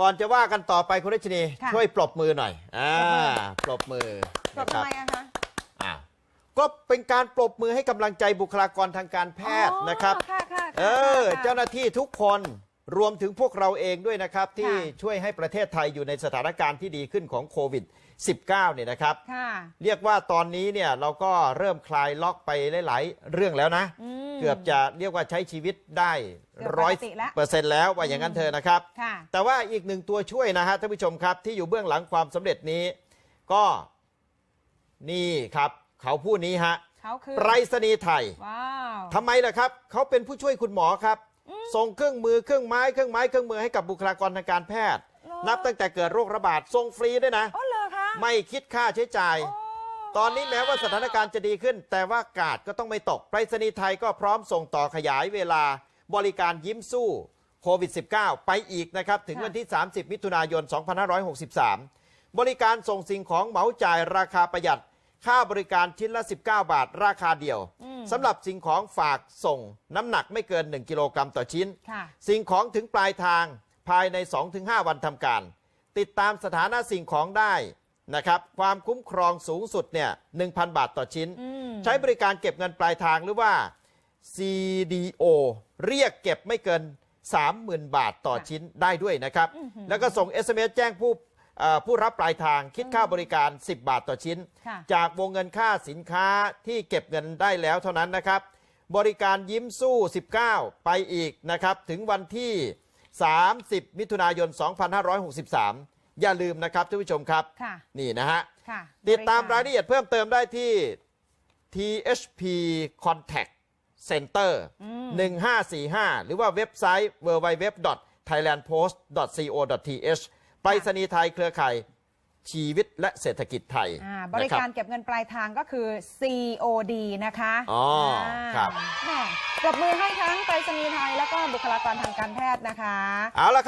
ก่อนจะว่ากันต่อไปคุณรัชนีค่ะช่วยปรบมือหน่อยอ่าปรบมือปรบนะคทำรับไมอะคะ อ่าก็เป็นการปรบมือให้กำลังใจบุคลากรทางการแพทย์อ๋อนะครับค่ะค่ะเออ ค่ะ เจ้าหน้าที่ทุกคนรวมถึงพวกเราเองด้วยนะครับ ที่ค่ะช่วยให้ประเทศไทยอยู่ในสถานการณ์ที่ดีขึ้นของโควิด -19 เนี่ยนะครับ ค่ะ เรียกว่าตอนนี้เนี่ยเราก็เริ่มคลายล็อกไปหลาย ๆ เรื่องแล้วนะ อืม เกือบจะเรียกว่าใช้ชีวิตได้เกือบร้อยปกติแล้วเปอร์เซ็นต์แล้วว่าอย่างนั้นเธอะนะครับค่ะแต่ว่าอีกหนึ่งตัวช่วยนะฮะท่านผู้ชมครับที่อยู่เบื้องหลังความสำเร็จนี้ ก็นี่ครับ เขาผู้นี้ฮะเขาคือไปรษณีย์ไทยว้าวทำไมล่ะครับ เขาเป็นผู้ช่วยคุณหมอครับ ส่งเครื่องมือเครื่องไม้เครื่องไม้เครื่องมือให้กับบุคลากรทางการแพทย์ นับตั้งแต่เกิดโรคระบาดส่งฟรีด้วยนะอ๋อเหรอคะไม่คิดค่าใช้จ่ายโอ้ ตอนนี้แม้ว่าสถานการณ์จะดีขึ้น แต่ว่ากาดก็ต้องไม่ตกไปรษณีย์ไทยก็พร้อมส่งต่อขยายเวลาบริการยิ้มสู้โควิด -19 ไปอีกนะครับ ถึงวันที่ 30 มิถุนายน 2563 บริการส่งสิ่งของเหมาจ่ายราคาประหยัด ค่าบริการชิ้นละ 19 บาท ราคาเดียวสำหรับสิ่งของฝากส่งน้ำหนักไม่เกิน 1 กิโลกรัมต่อชิ้นค่ะสิ่งของถึงปลายทางภายใน 2-5 วันทำการ ติดตามสถานะสิ่งของได้ นะครับความคุ้มครองสูงสุดเนี่ย1,000 บาทต่อชิ้นอืมใช้บริการเก็บเงินปลายทางหรือว่า CDO เรียกเก็บไม่เกิน 30,000 บาทต่อชิ้นได้ด้วยนะครับ แล้วก็ส่ง SMS แจ้งผู้เอ่อผู้รับปลายทางคิดค่าบริการ 10 บาทต่อชิ้นค่ะจากวงเงินค่าสินค้าที่เก็บเงินได้แล้วเท่านั้นนะครับ บริการยิ้มสู้ 19 ไปอีกนะครับ ถึงวันที่ 30 มิถุนายน 2563 อย่าลืมนะครับท่านผู้ชมครับ ค่ะนี่นะฮะ ค่ะติดตามบรายกละเอียดเพิ่มเติมได้ที่ THP Contact Center 1545 หรือว่าเว็บไซต์ www.thailandpost.co.th ไปรษณีย์ไทยเครือข่ายชีวิตและเศรษฐกิจไทยอ่าบรินะคการบเก็บเงินปลายทางก็คือ COD นะคะอ๋อครับ แหม่ปรบมือให้ทั้งไปรษณีย์ไทยแล้วก็บุคลากรทางการแพทย์นะคะเอาละครับ